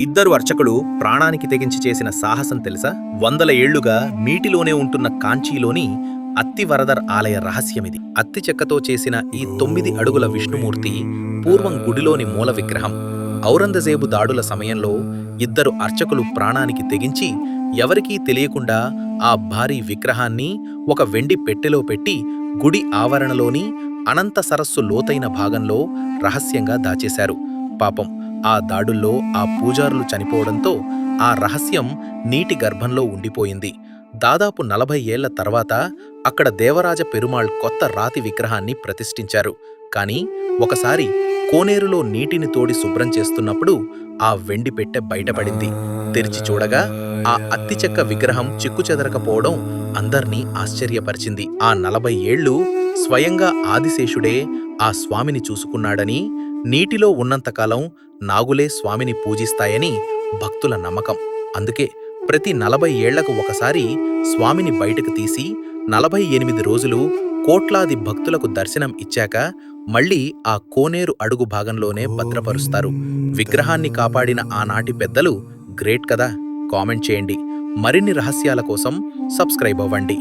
ఇద్దరు అర్చకులు ప్రాణానికి తెగించి చేసిన సాహసం తెలుసా? వందల ఏళ్ళుగా నీటిలోనే ఉంటున్న కాంచీలోని అత్తి వరదర్ ఆలయ రహస్యమిది. అత్తి చెక్కతో చేసిన ఈ తొమ్మిది అడుగుల విష్ణుమూర్తి పూర్వం గుడిలోని మూల విగ్రహం. ఔరంగజేబు దాడుల సమయంలో ఇద్దరు అర్చకులు ప్రాణానికి తెగించి ఎవరికీ తెలియకుండా ఆ భారీ విగ్రహాన్ని ఒక వెండి పెట్టెలో పెట్టి గుడి ఆవరణలోని అనంత సరస్సు లోతైన భాగంలో రహస్యంగా దాచేశారు. పాపం ఆ దాడుల్లో ఆ పూజారులు చనిపోవడంతో ఆ రహస్యం నీటి గర్భంలో ఉండిపోయింది. దాదాపు నలభై ఏళ్ళ తర్వాత అక్కడ దేవరాజ పెరుమాళ్ కొత్త రాతి విగ్రహాన్ని ప్రతిష్ఠించారు. కాని ఒకసారి కోనేరులో నీటిని తోడి శుభ్రం చేస్తున్నప్పుడు ఆ వెండి పెట్టె బయటపడింది. తెరిచి చూడగా ఆ అత్తి చెక్క విగ్రహం చిక్కుచెదరకపోవడం అందర్నీ ఆశ్చర్యపరిచింది. ఆ నలభై ఏళ్ళు స్వయంగా ఆదిశేషుడే ఆ స్వామిని చూసుకున్నాడని నీటిలో ఉన్నంతకాలం నాగులే స్వామిని పూజిస్తాయని భక్తుల నమ్మకం. అందుకే ప్రతి నలభై ఏళ్ళకు ఒకసారి స్వామిని బయటకు తీసి నలభై ఎనిమిది రోజులు కోట్లాది భక్తులకు దర్శనం ఇచ్చాక మళ్ళీ ఆ కోనేరు అడుగు భాగంలోనే భద్రపరుస్తారు. విగ్రహాన్ని కాపాడిన ఆనాటి పెద్దలు గ్రేట్ కదా! కామెంట్ చేయండి. మరిన్ని రహస్యాల కోసం సబ్స్క్రైబ్ అవ్వండి.